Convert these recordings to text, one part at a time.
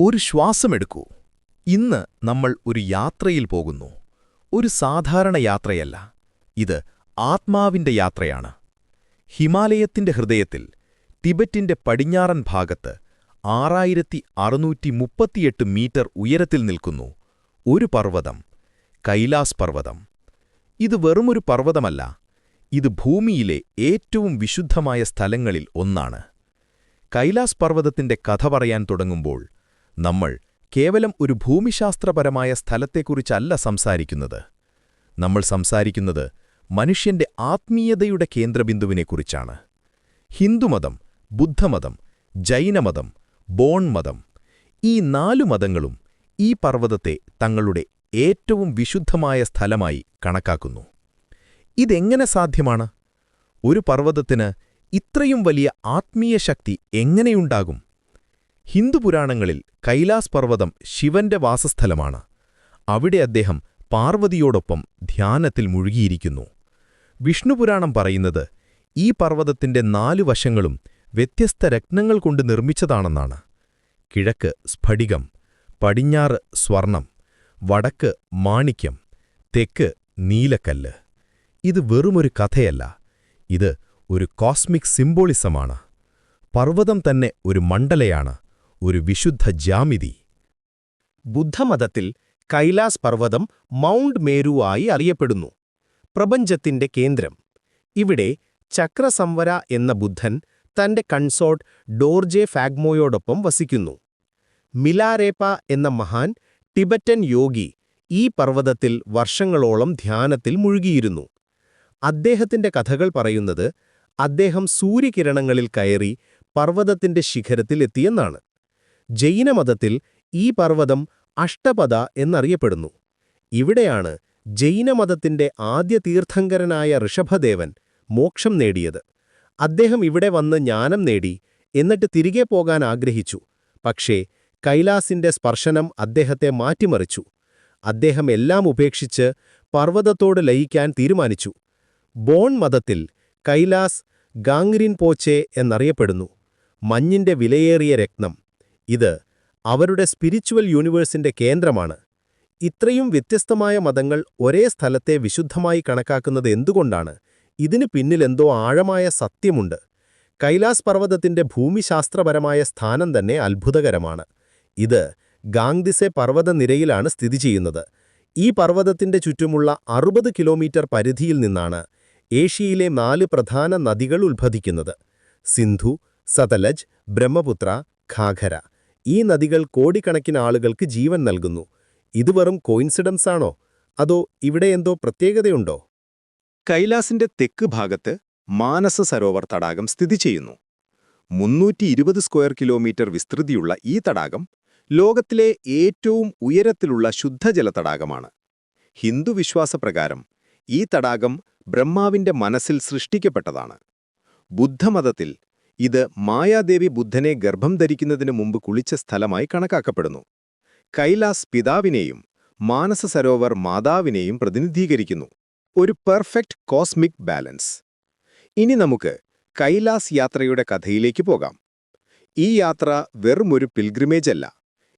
ഒരു ശ്വാസമെടുക്കൂ. ഇന്ന് നമ്മൾ ഒരു യാത്രയിൽ പോകുന്നു. ഒരു സാധാരണ യാത്രയല്ല. ഇത് ആത്മാവിന്റെ യാത്രയാണ്. ഹിമാലയത്തിന്റെ ഹൃദയത്തിൽ ടിബറ്റിന്റെ പടിഞ്ഞാറൻ ഭാഗത്ത് ആറായിരത്തി അറുന്നൂറ്റി മുപ്പത്തിയെട്ട് മീറ്റർ ഉയരത്തിൽ നിൽക്കുന്നു ഒരു പർവതം കൈലാസ് പർവതം. ഇത് വെറുമൊരു പർവതമല്ല. ഇത് ഭൂമിയിലെ ഏറ്റവും വിശുദ്ധമായ സ്ഥലങ്ങളിൽ ഒന്നാണ്. കൈലാസ് പർവതത്തിന്റെ കഥ പറയാൻ തുടങ്ങുമ്പോൾ നമ്മൾ കേവലം ഒരു ഭൂമിശാസ്ത്രപരമായ സ്ഥലത്തെക്കുറിച്ചല്ല സംസാരിക്കുന്നത്. നമ്മൾ സംസാരിക്കുന്നത് മനുഷ്യന്റെ ആത്മീയതയുടെ കേന്ദ്രബിന്ദുവിനെക്കുറിച്ചാണ്. ഹിന്ദുമതം ബുദ്ധമതം ജൈനമതം ബോൺ മതം ഈ നാലു മതങ്ങളും ഈ പർവതത്തെ തങ്ങളുടെ ഏറ്റവും വിശുദ്ധമായ സ്ഥലമായി കണക്കാക്കുന്നു. ഇതെങ്ങനെ സാധ്യമാണ്? ഒരു പർവതത്തിന് ഇത്രയും വലിയ ആത്മീയ ശക്തി എങ്ങനെയുണ്ടാകും? ഹിന്ദുപുരാണങ്ങളിൽ കൈലാസ് പർവതം ശിവന്റെ വാസസ്ഥലമാണ്. അവിടെ അദ്ദേഹം പാർവതിയോടൊപ്പം ധ്യാനത്തിൽ മുഴുകിയിരിക്കുന്നു. വിഷ്ണുപുരാണം പറയുന്നത് ഈ പർവതത്തിന്റെ നാലു വശങ്ങളും വ്യത്യസ്ത രത്നങ്ങൾ കൊണ്ട് നിർമ്മിച്ചതാണെന്നാണ്. കിഴക്ക് സ്ഫടികം പടിഞ്ഞാറ് സ്വർണം വടക്ക് മാണിക്യം തെക്ക് നീലക്കല്ല്. ഇത് വെറുമൊരു കഥയല്ല ഇത് ഒരു കോസ്മിക് സിംബോളിസമാണ്. പർവതം തന്നെ ഒരു മണ്ഡലയാണ്. ഒരു വിശുദ്ധ ജാമിതി. ബുദ്ധമതത്തിൽ കൈലാസ് പർവതം മൗണ്ട് മേരു ആയി അറിയപ്പെടുന്നു. പ്രപഞ്ചത്തിന്റെ കേന്ദ്രം. ഇവിടെ ചക്രസംവര എന്ന ബുദ്ധൻ തന്റെ കൺസോർട്ട് ഡോർജെ ഫാഗ്മോയോടൊപ്പം വസിക്കുന്നു. മിലാരേപ്പ എന്ന മഹാൻ ടിബറ്റൻ യോഗി ഈ പർവതത്തിൽ വർഷങ്ങളോളം ധ്യാനത്തിൽ മുഴുകിയിരുന്നു. അദ്ദേഹത്തിന്റെ കഥകൾ പറയുന്നത് അദ്ദേഹം സൂര്യകിരണങ്ങളിൽ കയറി പർവതത്തിന്റെ ശിഖരത്തിലെത്തിയെന്നാണ് ജൈനമതത്തിൽ ഈ പർവതം അഷ്ടപദ എന്നറിയപ്പെടുന്നു. ഇവിടെയാണ് ജൈനമതത്തിന്റെ ആദ്യ തീർത്ഥങ്കരനായ ഋഷഭദേവൻ മോക്ഷം നേടിയത്. അദ്ദേഹം ഇവിടെ വന്ന് ജ്ഞാനം നേടി എന്നിട്ട് തിരികെ പോകാൻ ആഗ്രഹിച്ചു. പക്ഷേ കൈലാസിന്റെ സ്പർശനം അദ്ദേഹത്തെ മാറ്റിമറിച്ചു. അദ്ദേഹം എല്ലാം ഉപേക്ഷിച്ച് പർവതത്തോട് ലയിക്കാൻ തീരുമാനിച്ചു. ബോൺ മതത്തിൽ കൈലാസ് ഗാംഗ്രീൻ പോച്ചെ എന്നറിയപ്പെടുന്നു. മഞ്ഞിന്റെ വിലയേറിയ രത്നം. ഇത് അവരുടെ സ്പിരിച്വൽ യൂണിവേഴ്സിന്റെ കേന്ദ്രമാണ്. ഇത്രയും വ്യത്യസ്തമായ മതങ്ങൾ ഒരേ സ്ഥലത്തെ വിശുദ്ധമായി കണക്കാക്കുന്നത് എന്തുകൊണ്ടാണ്? ഇതിന് പിന്നിലെന്തോ ആഴമായ സത്യമുണ്ട്. കൈലാസ് പർവതത്തിന്റെ ഭൂമിശാസ്ത്രപരമായ സ്ഥാനം തന്നെ അത്ഭുതകരമാണ്. ഇത് ഗാങ്ദിസെ പർവതനിരയിലാണ് സ്ഥിതി ചെയ്യുന്നത്. ഈ പർവതത്തിന്റെ ചുറ്റുമുള്ള അറുപത് കിലോമീറ്റർ പരിധിയിൽ നിന്നാണ് ഏഷ്യയിലെ നാല് പ്രധാന നദികൾ ഉത്ഭവിക്കുന്നത്. സിന്ധു സതലജ് ബ്രഹ്മപുത്ര ഖാഖര. ഈ നദികൾ കോടിക്കണക്കിന് ആളുകൾക്ക് ജീവൻ നൽകുന്നു. ഇത് വെറും കോയിൻസിഡൻസാണോ അതോ ഇവിടെ എന്തോ പ്രത്യേകതയുണ്ടോ? കൈലാസിന്റെ തെക്ക് ഭാഗത്ത് മാനസ സരോവർ തടാകം സ്ഥിതി ചെയ്യുന്നു. മുന്നൂറ്റി ഇരുപത് സ്ക്വയർ കിലോമീറ്റർ വിസ്തൃതിയുള്ള ഈ തടാകം ലോകത്തിലെ ഏറ്റവും ഉയരത്തിലുള്ള ശുദ്ധജല തടാകമാണ്. ഹിന്ദു വിശ്വാസപ്രകാരം ഈ തടാകം ബ്രഹ്മാവിന്റെ മനസ്സിൽ സൃഷ്ടിക്കപ്പെട്ടതാണ്. ബുദ്ധമതത്തിൽ ഇത് മായാദേവി ബുദ്ധനെ ഗർഭം ധരിക്കുന്നതിനു മുമ്പ് കുളിച്ച സ്ഥലമായി കണക്കാക്കപ്പെടുന്നു. കൈലാസ് പിതാവിനെയും മാനസ സരോവർ മാതാവിനെയും പ്രതിനിധീകരിക്കുന്നു. ഒരു പെർഫെക്റ്റ് കോസ്മിക് ബാലൻസ്. ഇനി നമുക്ക് കൈലാസ് യാത്രയുടെ കഥയിലേക്ക് പോകാം. ഈ യാത്ര വെറുമൊരു പിൽഗ്രിമേജ് അല്ല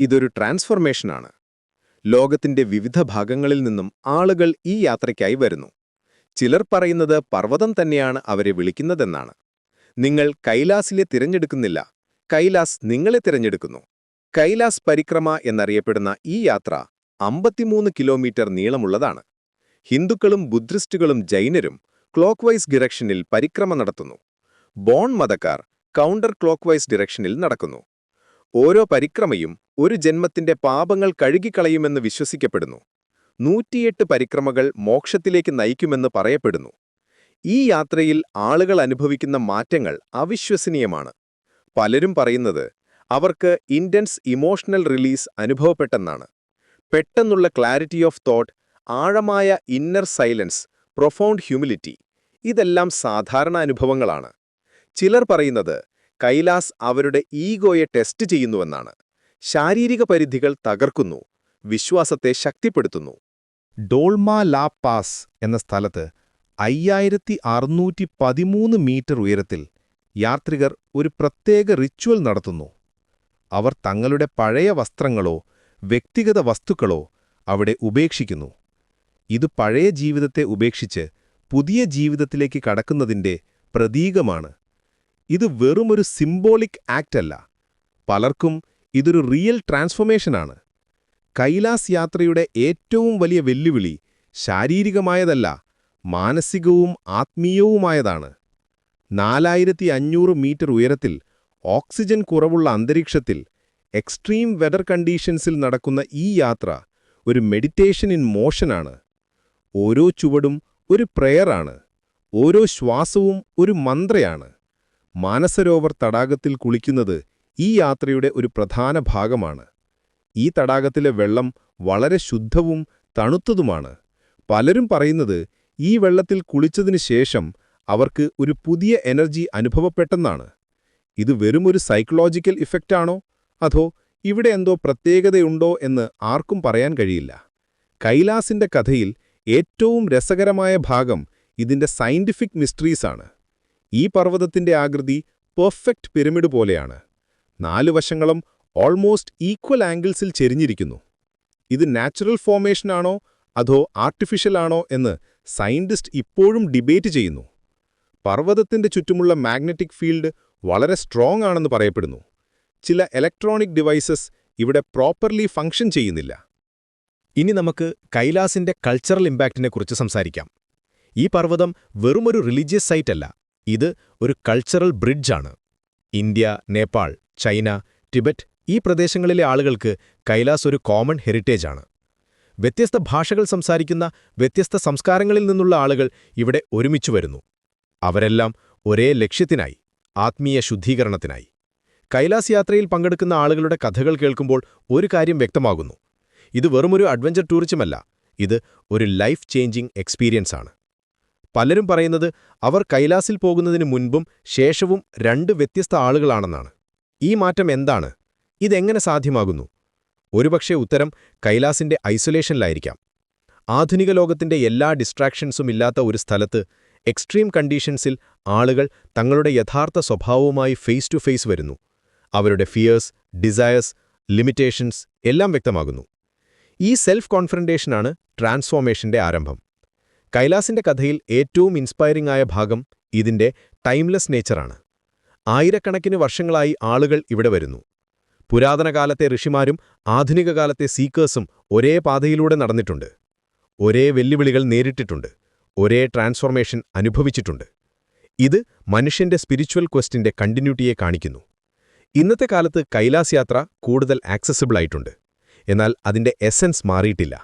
ഇതൊരു ട്രാൻസ്ഫോർമേഷനാണ്. ലോകത്തിന്റെ വിവിധ ഭാഗങ്ങളിൽ നിന്നും ആളുകൾ ഈ യാത്രയ്ക്കായി വരുന്നു. ചിലർ പറയുന്നത് പർവതം തന്നെയാണ് അവരെ വിളിക്കുന്നതെന്നാണ്. നിങ്ങൾ കൈലാസിലെ തിരഞ്ഞെടുക്കുന്നില്ല. കൈലാസ് നിങ്ങളെ തിരഞ്ഞെടുക്കുന്നു. കൈലാസ് പരിക്രമ എന്നറിയപ്പെടുന്ന ഈ യാത്ര അമ്പത്തിമൂന്ന് കിലോമീറ്റർ നീളമുള്ളതാണ്. ഹിന്ദുക്കളും ബുദ്ധിസ്റ്റുകളും ജൈനരും ക്ലോക്ക് വൈസ് ഡിറക്ഷനിൽ പരിക്രമ നടത്തുന്നു. ബോൺ മതക്കാർ കൗണ്ടർ ക്ലോക്ക് വൈസ് ഡിറക്ഷനിൽ നടക്കുന്നു. ഓരോ പരിക്രമയും ഒരു ജന്മത്തിന്റെ പാപങ്ങൾ കഴുകിക്കളയുമെന്ന് വിശ്വസിക്കപ്പെടുന്നു. നൂറ്റിയെട്ട് പരിക്രമകൾ മോക്ഷത്തിലേക്ക് നയിക്കുമെന്ന് പറയപ്പെടുന്നു. ഈ യാത്രയിൽ ആളുകൾ അനുഭവിക്കുന്ന മാറ്റങ്ങൾ അവിശ്വസനീയമാണ്. പലരും പറയുന്നത് അവർക്ക് ഇന്റൻസ് ഇമോഷണൽ റിലീസ് അനുഭവപ്പെട്ടെന്നാണ്. പെട്ടെന്നുള്ള ക്ലാരിറ്റി ഓഫ് തോട്ട് ആഴമായ ഇന്നർ സൈലൻസ് പ്രൊഫൗണ്ട് ഹ്യൂമിലിറ്റി ഇതെല്ലാം സാധാരണ അനുഭവങ്ങളാണ്. ചിലർ പറയുന്നത് കൈലാസ് അവരുടെ ഈഗോയെ ടെസ്റ്റ് ചെയ്യുന്നുവെന്നാണ്. ശാരീരിക പരിധികൾ തകർക്കുന്നു വിശ്വാസത്തെ ശക്തിപ്പെടുത്തുന്നു. ഡോൾമ ലാ പാസ് എന്ന സ്ഥലത്ത് അയ്യായിരത്തി അറുന്നൂറ്റി പതിമൂന്ന് മീറ്റർ ഉയരത്തിൽ യാത്രികർ ഒരു പ്രത്യേക റിച്വൽ നടത്തുന്നു. അവർ തങ്ങളുടെ പഴയ വസ്ത്രങ്ങളോ വ്യക്തിഗത വസ്തുക്കളോ അവിടെ ഉപേക്ഷിക്കുന്നു. ഇത് പഴയ ജീവിതത്തെ ഉപേക്ഷിച്ച് പുതിയ ജീവിതത്തിലേക്ക് കടക്കുന്നതിന്റെ പ്രതീകമാണ്. ഇത് വെറുമൊരു സിംബോളിക് ആക്റ്റല്ല പലർക്കും ഇതൊരു റിയൽ ട്രാൻസ്ഫോർമേഷനാണ് കൈലാസ് യാത്രയുടെ ഏറ്റവും വലിയ വെല്ലുവിളി ശാരീരികമായതല്ല മാനസികവും ആത്മീയവുമായതാണ്. നാലായിരത്തി അഞ്ഞൂറ് മീറ്റർ ഉയരത്തിൽ ഓക്സിജൻ കുറവുള്ള അന്തരീക്ഷത്തിൽ എക്സ്ട്രീം വെതർ കണ്ടീഷൻസിൽ നടക്കുന്ന ഈ യാത്ര ഒരു മെഡിറ്റേഷൻ ഇൻ മോഷനാണ്. ഓരോ ചുവടും ഒരു പ്രെയറാണ്. ഓരോ ശ്വാസവും ഒരു മന്ത്രയാണ്. മാനസരോവർ തടാകത്തിൽ കുളിക്കുന്നത് ഈ യാത്രയുടെ ഒരു പ്രധാന ഭാഗമാണ്. ഈ തടാകത്തിലെ വെള്ളം വളരെ ശുദ്ധവും തണുത്തതുമാണ്. പലരും പറയുന്നത് ഈ വെള്ളത്തിൽ കുളിച്ചതിന് ശേഷം അവർക്ക് ഒരു പുതിയ എനർജി അനുഭവപ്പെട്ടെന്നാണ്. ഇത് വെറുമൊരു സൈക്കോളജിക്കൽ ഇഫക്റ്റാണോ അതോ ഇവിടെ എന്തോ പ്രത്യേകതയുണ്ടോ എന്ന് ആർക്കും പറയാൻ കഴിയില്ല. കൈലാസിന്റെ കഥയിൽ ഏറ്റവും രസകരമായ ഭാഗം ഇതിന്റെ സയന്റിഫിക് മിസ്റ്ററീസാണ് ഈ പർവതത്തിന്റെ ആകൃതി പെർഫെക്റ്റ് പിരമിഡ് പോലെയാണ്. നാലു വശങ്ങളും ഓൾമോസ്റ്റ് ഈക്വൽ ആംഗിൾസിൽ ചെരിഞ്ഞിരിക്കുന്നു. ഇത് നാച്ചുറൽ ഫോമേഷനാണോ അതോ ആർട്ടിഫിഷ്യലാണോ എന്ന് സയന്റിസ്റ്റ് ഇപ്പോഴും ഡിബേറ്റ് ചെയ്യുന്നു. പർവതത്തിന്റെ ചുറ്റുമുള്ള മാഗ്നറ്റിക് ഫീൽഡ് വളരെ സ്ട്രോങ് ആണെന്ന് പറയപ്പെടുന്നു. ചില ഇലക്ട്രോണിക് ഡിവൈസസ് ഇവിടെ പ്രോപ്പർലി ഫങ്ഷൻ ചെയ്യുന്നില്ല. ഇനി നമുക്ക് കൈലാസിന്റെ കൾച്ചറൽ ഇമ്പാക്റ്റിനെക്കുറിച്ച് സംസാരിക്കാം. ഈ പർവതം വെറുമൊരു റിലീജിയസ് സൈറ്റ് അല്ല ഇത് ഒരു കൾച്ചറൽ ബ്രിഡ്ജാണ് ഇന്ത്യ നേപ്പാൾ ചൈന ടിബറ്റ് ഈ പ്രദേശങ്ങളിലെ ആളുകൾക്ക് കൈലാസ് ഒരു കോമൺ ഹെറിറ്റേജാണ് വ്യത്യസ്ത ഭാഷകൾ സംസാരിക്കുന്ന വ്യത്യസ്ത സംസ്കാരങ്ങളിൽ നിന്നുള്ള ആളുകൾ ഇവിടെ ഒരുമിച്ചു വരുന്നു. അവരെല്ലാം ഒരേ ലക്ഷ്യത്തിനായി ആത്മീയ ശുദ്ധീകരണത്തിനായി. കൈലാസ് യാത്രയിൽ പങ്കെടുക്കുന്ന ആളുകളുടെ കഥകൾ കേൾക്കുമ്പോൾ ഒരു കാര്യം വ്യക്തമാകുന്നു. ഇത് വെറുമൊരു അഡ്വഞ്ചർ ടൂറിസമല്ല ഇത് ഒരു ലൈഫ് ചേഞ്ചിങ് എക്സ്പീരിയൻസ് ആണ്. പലരും പറയുന്നത് അവർ കൈലാസിൽ പോകുന്നതിന് മുൻപും ശേഷവും രണ്ട് വ്യത്യസ്ത ആളുകളാണെന്നാണ്. ഈ മാറ്റം എന്താണ്? ഇതെങ്ങനെ സാധ്യമാകുന്നു? ഒരുപക്ഷെ ഉത്തരം കൈലാസിന്റെ ഐസൊലേഷനിലായിരിക്കാം. ആധുനിക ലോകത്തിന്റെ എല്ലാ ഡിസ്ട്രാക്ഷൻസും ഇല്ലാത്ത ഒരു സ്ഥലത്ത് എക്സ്ട്രീം കണ്ടീഷൻസിൽ ആളുകൾ തങ്ങളുടെ യഥാർത്ഥ സ്വഭാവവുമായി ഫേസ് ടു ഫേസ് വരുന്നു. അവരുടെ ഫിയേഴ്സ് ഡിസയേഴ്സ് ലിമിറ്റേഷൻസ് എല്ലാം വ്യക്തമാകുന്നു. ഈ സെൽഫ് കോൺഫറന്റേഷനാണ് ട്രാൻസ്ഫോർമേഷന്റെ ആരംഭം. കൈലാസിന്റെ കഥയിൽ ഏറ്റവും ഇൻസ്പയറിംഗ് ആയ ഭാഗം ഇതിന്റെ ടൈംലെസ് നേച്ചറാണ് ആയിരക്കണക്കിന് വർഷങ്ങളായി ആളുകൾ ഇവിടെ വരുന്നു. പുരാതന കാലത്തെ ഋഷിമാരും ആധുനിക കാലത്തെ സീക്കേഴ്സും ഒരേ പാതയിലൂടെ നടന്നിട്ടുണ്ട്. ഒരേ വെല്ലുവിളികൾ നേരിട്ടിട്ടുണ്ട്. ഒരേ ട്രാൻസ്ഫോർമേഷൻ അനുഭവിച്ചിട്ടുണ്ട്. ഇത് മനുഷ്യന്റെ സ്പിരിച്വൽ ക്വസ്റ്റിന്റെ കണ്ടിന്യൂറ്റിയെ കാണിക്കുന്നു. ഇന്നത്തെ കാലത്ത് കൈലാസ് യാത്ര കൂടുതൽ ആക്സസിബിൾ ആയിട്ടുണ്ട്. എന്നാൽ അതിന്റെ എസൻസ് മാറിയിട്ടില്ല.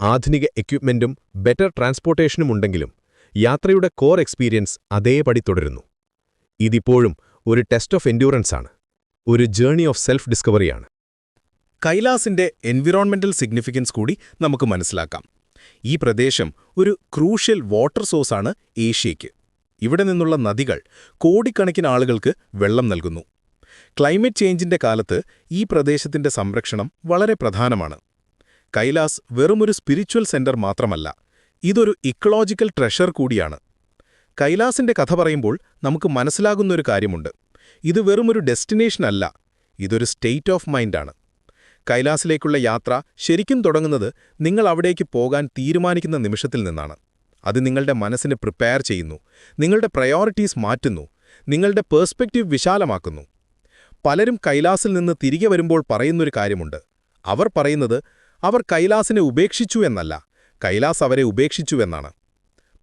ആധുനിക എക്യുപ്മെന്റും ബെറ്റർ ട്രാൻസ്പോർട്ടേഷനും ഉണ്ടെങ്കിലും യാത്രയുടെ കോർ എക്സ്പീരിയൻസ് അതേപടി തുടരുന്നു. ഇതിപ്പോഴും ഒരു ടെസ്റ്റ് ഓഫ് എൻഡ്യൂറൻസ് ആണ് ഒരു ജേണി ഓഫ് സെൽഫ് ഡിസ്കവറിയാണ് കൈലാസിന്റെ എൻവിറോൺമെന്റൽ സിഗ്നിഫിക്കൻസ് കൂടി നമുക്ക് മനസ്സിലാക്കാം. ഈ പ്രദേശം ഒരു ക്രൂഷ്യൽ വാട്ടർ സോഴ്സാണ് ഏഷ്യയ്ക്ക്. ഇവിടെ നിന്നുള്ള നദികൾ കോടിക്കണക്കിന് ആളുകൾക്ക് വെള്ളം നൽകുന്നു. ക്ലൈമറ്റ് ചേഞ്ചിന്റെ കാലത്ത് ഈ പ്രദേശത്തിന്റെ സംരക്ഷണം വളരെ പ്രധാനമാണ്. കൈലാസ് വെറുമൊരു സ്പിരിച്വൽ സെന്റർ മാത്രമല്ല ഇതൊരു ഇക്കളോജിക്കൽ ട്രഷർ കൂടിയാണ്. കൈലാസിന്റെ കഥ പറയുമ്പോൾ നമുക്ക് മനസ്സിലാകുന്നൊരു കാര്യമുണ്ട്. ഇത് വെറുമൊരു ഡെസ്റ്റിനേഷൻ അല്ല ഇതൊരു സ്റ്റേറ്റ് ഓഫ് മൈൻഡാണ് കൈലാസിലേക്കുള്ള യാത്ര ശരിക്കും തുടങ്ങുന്നത് നിങ്ങൾ അവിടേക്ക് പോകാൻ തീരുമാനിക്കുന്ന നിമിഷത്തിൽ നിന്നാണ്. അത് നിങ്ങളുടെ മനസ്സിനെ പ്രിപ്പയർ ചെയ്യുന്നു നിങ്ങളുടെ പ്രയോറിറ്റീസ് മാറ്റുന്നു നിങ്ങളുടെ പേഴ്സ്പെക്റ്റീവ് വിശാലമാക്കുന്നു. പലരും കൈലാസിൽ നിന്ന് തിരികെ വരുമ്പോൾ പറയുന്നൊരു കാര്യമുണ്ട്. അവർ പറയുന്നത് അവർ കൈലാസിനെ ഉപേക്ഷിച്ചു എന്നല്ല കൈലാസ് അവരെ ഉപേക്ഷിച്ചു എന്നാണ്.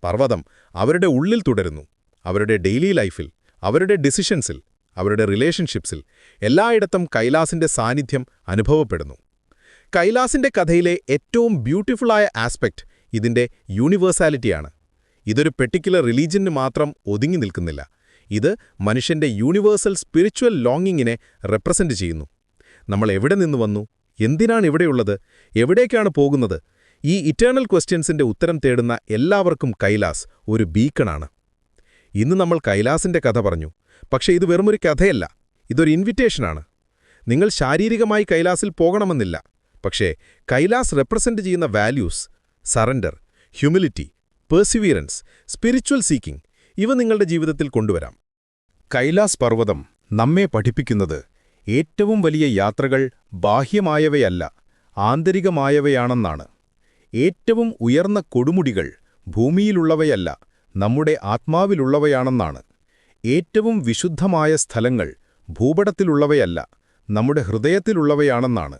പർവതം അവരുടെ ഉള്ളിൽ തുടരുന്നു അവരുടെ ഡെയിലി ലൈഫിൽ അവരുടെ ഡിസിഷൻസിൽ അവരുടെ റിലേഷൻഷിപ്സിൽ എല്ലായിടത്തും കൈലാസിന്റെ സാന്നിധ്യം അനുഭവപ്പെടുന്നു. കൈലാസിന്റെ കഥയിലെ ഏറ്റവും ബ്യൂട്ടിഫുള്ളായ ആസ്പെക്റ്റ് ഇതിന്റെ യൂണിവേഴ്സാലിറ്റിയാണ്. ഇതൊരു പെർട്ടിക്കുലർ റിലീജിയന് മാത്രം ഒതുങ്ങി നിൽക്കുന്നില്ല. ഇത് മനുഷ്യന്റെ യൂണിവേഴ്സൽ സ്പിരിച്വൽ ലോങ്ങിങ്ങിനെ റെപ്രസെന്റ് ചെയ്യുന്നു. നമ്മൾ എവിടെ നിന്ന് വന്നു? എന്തിനാണ് ഇവിടെയുള്ളത്? എവിടേക്കാണ് പോകുന്നത്? ഈ ഇറ്റേണൽ ക്വസ്റ്റ്യൻസിന്റെ ഉത്തരം തേടുന്ന എല്ലാവർക്കും കൈലാസ് ഒരു ബീക്കണാണ്. ഇന്ന് നമ്മൾ കൈലാസിന്റെ കഥ പറഞ്ഞു. പക്ഷേ ഇത് വെറുമൊരു കഥയല്ല. ഇതൊരു ഇൻവിറ്റേഷനാണ് നിങ്ങൾ ശാരീരികമായി കൈലാസിൽ പോകണമെന്നില്ല. പക്ഷേ കൈലാസ് റെപ്രസെന്റ് ചെയ്യുന്ന values surrender humility perseverance spiritual seeking ഇവ നിങ്ങളുടെ ജീവിതത്തിൽ കൊണ്ടുവരാം. കൈലാസ് പർവതം നമ്മെ പഠിപ്പിക്കുന്നത് ഏറ്റവും വലിയ യാത്രകൾ ബാഹ്യമായവയല്ല ആന്തരികമായവയാണെന്നാണ്. ഏറ്റവും ഉയർന്ന കൊടുമുടികൾ ഭൂമിയിലുള്ളവയല്ല നമ്മുടെ ആത്മാവിലുള്ളവയാണെന്നാണ്. ഏറ്റവും വിശുദ്ധമായ സ്ഥലങ്ങൾ ഭൂപടത്തിലുള്ളവയല്ല നമ്മുടെ ഹൃദയത്തിലുള്ളവയാണെന്നാണ്.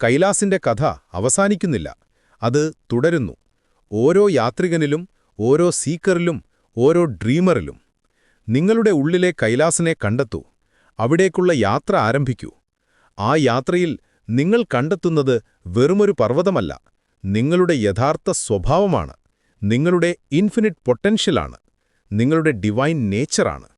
കൈലാസിന്റെ കഥ അവസാനിക്കുന്നില്ല അത് തുടരുന്നു. ഓരോ യാത്രികനിലും ഓരോ സീക്കറിലും ഓരോ ഡ്രീമറിലും. നിങ്ങളുടെ ഉള്ളിലെ കൈലാസിനെ കണ്ടെത്തൂ അവിടേക്കുള്ള യാത്ര ആരംഭിക്കൂ. ആ യാത്രയിൽ നിങ്ങൾ കണ്ടെത്തുന്നത് വെറുമൊരു പർവതമല്ല നിങ്ങളുടെ യഥാർത്ഥ സ്വഭാവമാണ് നിങ്ങളുടെ ഇൻഫിനിറ്റ് പൊട്ടൻഷ്യലാണ്. നിങ്ങളുടെ ഡിവൈൻ നേച്ചറാണ്